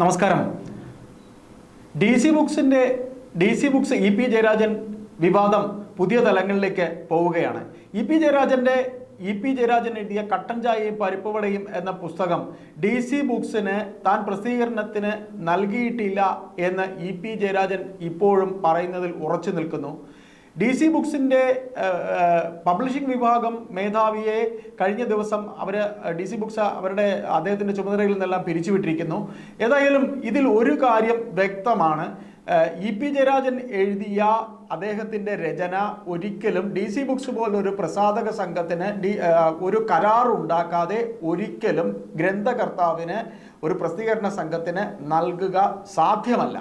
നമസ്കാരം. D C ബുക്സിന്റെ D C books E P Jayarajan വിവാദം പുതിയ തലങ്ങളിലേക്ക് പോവുകയാണ്. ഇ പി ജയരാജന്റെ ഇ പി ജയരാജൻ എഴുതിയ കട്ടൻ ചായയും പരിപ്പുവടയും എന്ന പുസ്തകം ഡി സി ബുക്സിന് താൻ പ്രസിദ്ധീകരണത്തിന് നൽകിയിട്ടില്ല എന്ന് ഇ പി ജയരാജൻ ഇപ്പോഴും പറയുന്നതിൽ ഉറച്ചു നിൽക്കുന്നു. ഡി സി ബുക്സിന്റെ പബ്ലിഷിംഗ് വിഭാഗം മേധാവിയെ കഴിഞ്ഞ ദിവസം അവർ ഡി സി ബുക്സ് അവരുടെ അദ്ദേഹത്തിന്റെ ചുമതലയിൽ നിന്നെല്ലാം പിരിച്ചുവിട്ടിരിക്കുന്നു. ഏതായാലും ഇതിൽ ഒരു കാര്യം വ്യക്തമാണ്. ഇ പി ജയരാജൻ എഴുതിയ അദ്ദേഹത്തിന്റെ രചന ഒരിക്കലും ഡി സി ബുക്സ് പോലൊരു പ്രസാധക സംഘത്തിന് ഡി ഒരു കരാറുണ്ടാക്കാതെ ഒരിക്കലും ഗ്രന്ഥകർത്താവിന് ഒരു പ്രസിദ്ധീകരണ സംഘത്തിന് നൽകുക സാധ്യമല്ല.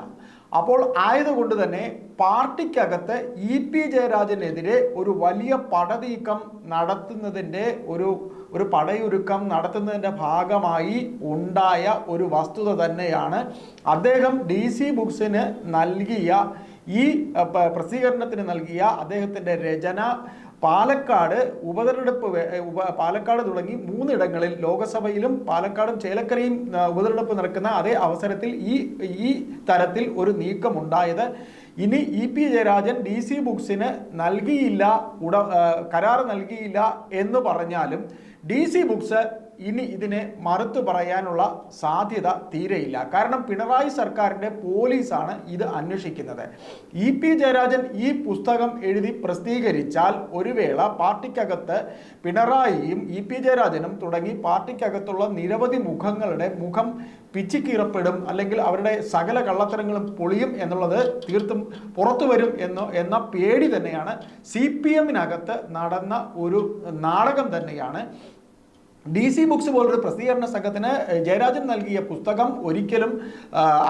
അപ്പോൾ ആയതുകൊണ്ട് തന്നെ പാർട്ടിക്കകത്ത് ഇ പി ജയരാജനെതിരെ ഒരു വലിയ പടനീക്കം നടത്തുന്നതിന്റെ ഒരു ഒരു പടയൊരുക്കം നടത്തുന്നതിന്റെ ഭാഗമായി ഉണ്ടായ ഒരു വസ്തുത തന്നെയാണ് അദ്ദേഹം ഡി സി ബുക്സിന് നൽകിയ ഈ പ്രസിദ്ധീകരണത്തിന് നൽകിയ അദ്ദേഹത്തിന്റെ രചന പാലക്കാട് ഉപതെരഞ്ഞെടുപ്പ് പാലക്കാട് തുടങ്ങി മൂന്നിടങ്ങളിൽ ലോകസഭയിലും പാലക്കാടും ചേലക്കരയും ഉപതെരഞ്ഞെടുപ്പ് നടക്കുന്ന അതേ അവസരത്തിൽ ഈ ഈ തരത്തിൽ ഒരു നീക്കം ഉണ്ടായത് ഇനി E P Jayarajan D C ബുക്സിന് നൽകിയില്ല ഉട കരാർ നൽകിയില്ല എന്ന് പറഞ്ഞാലും ഡി സി ബുക്സ് ഇനി ഇതിനെ മറുത്തു പറയാനുള്ള സാധ്യത തീരെയില്ല. കാരണം പിണറായി സർക്കാരിന്റെ പോലീസാണ് ഇത് അന്വേഷിക്കുന്നത്. ഇ പി ജയരാജൻ ഈ പുസ്തകം എഴുതി പ്രസിദ്ധീകരിച്ചാൽ ഒരു വേള പാർട്ടിക്കകത്ത് പിണറായിയും ഇ പി ജയരാജനും തുടങ്ങി പാർട്ടിക്കകത്തുള്ള നിരവധി മുഖങ്ങളുടെ മുഖം പിച്ചിക്കീറപ്പെടും അല്ലെങ്കിൽ അവരുടെ സകല കള്ളത്തരങ്ങളും പൊളിയും എന്നുള്ളത് തീർത്തും പുറത്തു വരും എന്ന് എന്ന പേടി തന്നെയാണ് സി പി എമ്മിനകത്ത് നടന്ന ഒരു നാടകം തന്നെയാണ് ഡി സി ബുക്സ് പോലൊരു പ്രസിദ്ധീകരണ സംഘത്തിന് ജയരാജൻ നൽകിയ പുസ്തകം ഒരിക്കലും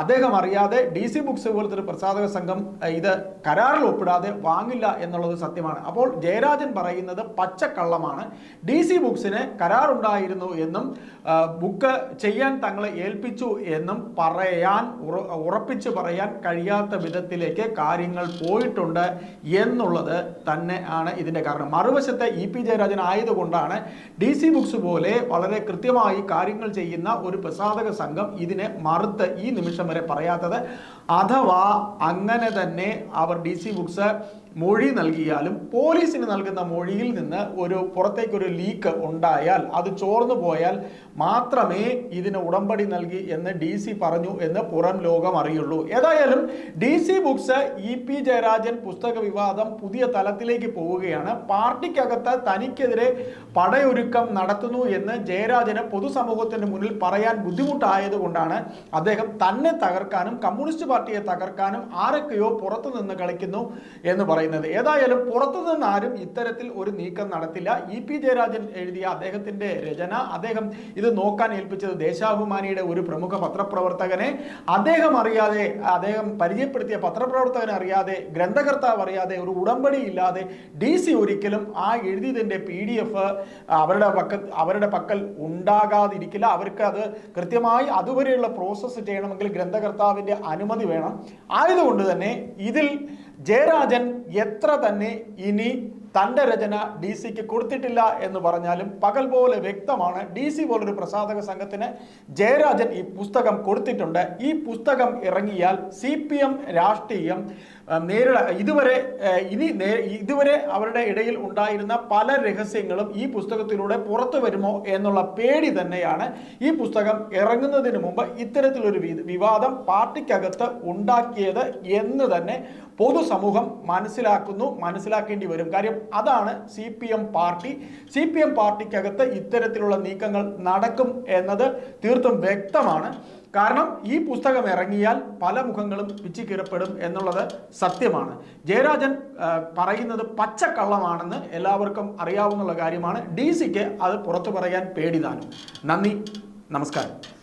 അദ്ദേഹം അറിയാതെ ഡി സി ബുക്സ് പോലത്തെ ഒരു പ്രസാധക സംഘം ഇത് കരാറിൽ ഒപ്പിടാതെ വാങ്ങില്ല എന്നുള്ളത് സത്യമാണ്. അപ്പോൾ ജയരാജൻ പറയുന്നത് പച്ചക്കള്ളമാണ്. ഡി സി ബുക്സിന് കരാറുണ്ടായിരുന്നു എന്നും ബുക്ക് ചെയ്യാൻ തങ്ങളെ ഏൽപ്പിച്ചു എന്നും പറയാൻ ഉറ- ഉറപ്പിച്ച് പറയാൻ കഴിയാത്ത വിധത്തിലേക്ക് കാര്യങ്ങൾ പോയിട്ടുണ്ട് എന്നുള്ളത് തന്നെ ആണ് ഇതിന്റെ കാരണം. മറുവശത്തെ ഇ പി ജയരാജൻ ആയതുകൊണ്ടാണ് ഡി സി ബുക്സ് പോലെ വളരെ കൃത്യമായി കാര്യങ്ങൾ ചെയ്യുന്ന ഒരു പ്രസാധക സംഘം ഇതിനെ മറുത്ത് ഈ നിമിഷം വരെ പറയാത്തത്. അഥവാ അങ്ങനെ തന്നെ അവർ ഡി സി ബുക്സ് മൊഴി നൽകിയാലും പോലീസിന് നൽകുന്ന മൊഴിയിൽ നിന്ന് ഒരു പുറത്തേക്കൊരു ലീക്ക് ഉണ്ടായാൽ അത് ചോർന്നു പോയാൽ മാത്രമേ ഇതിന് ഉടമ്പടി നൽകി എന്ന് ഡി സി പറഞ്ഞു എന്ന് പുറം ലോകം അറിയുള്ളൂ. ഏതായാലും D C books E P Jayarajan പുസ്തക വിവാദം പുതിയ തലത്തിലേക്ക് പോവുകയാണ്. പാർട്ടിക്കകത്ത് തനിക്കെതിരെ പടയൊരുക്കം നടത്തുന്നു എന്ന് ജയരാജന് പൊതുസമൂഹത്തിന് മുന്നിൽ പറയാൻ ബുദ്ധിമുട്ടായതുകൊണ്ടാണ് അദ്ദേഹം തന്നെ തകർക്കാനും കമ്മ്യൂണിസ്റ്റ് പാർട്ടിയെ തകർക്കാനും ആരൊക്കെയോ പുറത്തു നിന്ന് കളിക്കുന്നു എന്ന് പറയുന്നത്. ഏതായാലും പുറത്തു നിന്ന് ആരും ഇത്തരത്തിൽ ഒരു നീക്കം നടത്തില്ല. ഇ പി ജയരാജൻ എഴുതിയ അദ്ദേഹത്തിന്റെ രചന അദ്ദേഹം ഇത് നോക്കാൻ ഏൽപ്പിച്ചത് ദേശാഭിമാനിയുടെ ഒരു പ്രമുഖ പത്രപ്രവർത്തകനെ. അദ്ദേഹം അറിയാതെ അദ്ദേഹം പരിചയപ്പെടുത്തിയ പത്രപ്രവർത്തകനെ അറിയാതെ ഗ്രന്ഥകർത്താവ് അറിയാതെ ഒരു ഉടമ്പടി ഇല്ലാതെ ഡി സി ഒരിക്കലും ആ എഴുതിയതിന്റെ പി ഡി എഫ് അവരുടെ പക്ക അവരുടെ പക്കൽ ഉണ്ടാകാതിരിക്കില്ല. അവർക്ക് അത് കൃത്യമായി അതുവരെയുള്ള പ്രോസസ്സ് ചെയ്യണമെങ്കിൽ ഗ്രന്ഥകർത്താവിന്റെ അനുമതി വേണം. ആയതുകൊണ്ട് തന്നെ ഇതിൽ ജയരാജൻ എത്ര തന്നെ ഇനി തന്റെ രചന ഡി സിക്ക് കൊടുത്തിട്ടില്ല എന്ന് പറഞ്ഞാലും പകൽ പോലെ വ്യക്തമാണ് ഡി സി പോലൊരു പ്രസാധക സംഘത്തിന് ജയരാജൻ ഈ പുസ്തകം കൊടുത്തിട്ടുണ്ട്. ഈ പുസ്തകം ഇറങ്ങിയാൽ സി പി എം രാഷ്ട്രീയം നേരിട ഇതുവരെ ഇനി ഇതുവരെ അവരുടെ ഇടയിൽ ഉണ്ടായിരുന്ന പല രഹസ്യങ്ങളും ഈ പുസ്തകത്തിലൂടെ പുറത്തു വരുമോ എന്നുള്ള പേടി തന്നെയാണ് ഈ പുസ്തകം ഇറങ്ങുന്നതിന് മുമ്പ് ഇത്തരത്തിലൊരു വിവാദം പാർട്ടിക്കകത്ത് ഉണ്ടാക്കിയത് എന്ന് തന്നെ പൊതുസമൂഹം മനസ്സിലാക്കുന്നു മനസ്സിലാക്കേണ്ടി വരും. കാര്യം അതാണ് C P M party. C P M പാർട്ടിക്കകത്ത് ഇത്തരത്തിലുള്ള നീക്കങ്ങൾ നടക്കും എന്നത് തീർത്തും വ്യക്തമാണ്. കാരണം ഈ പുസ്തകം ഇറങ്ങിയാൽ പല മുഖങ്ങളും പിച്ചിക്കീറപ്പെടും എന്നുള്ളത് സത്യമാണ്. ജയരാജൻ പറയുന്നത് പച്ചക്കള്ളമാണെന്ന് എല്ലാവർക്കും അറിയാവുന്ന കാര്യമാണ്. ഡി സിക്ക് അത് പുറത്തു പറയാൻ പേടിതാനും. നന്ദി. നമസ്കാരം.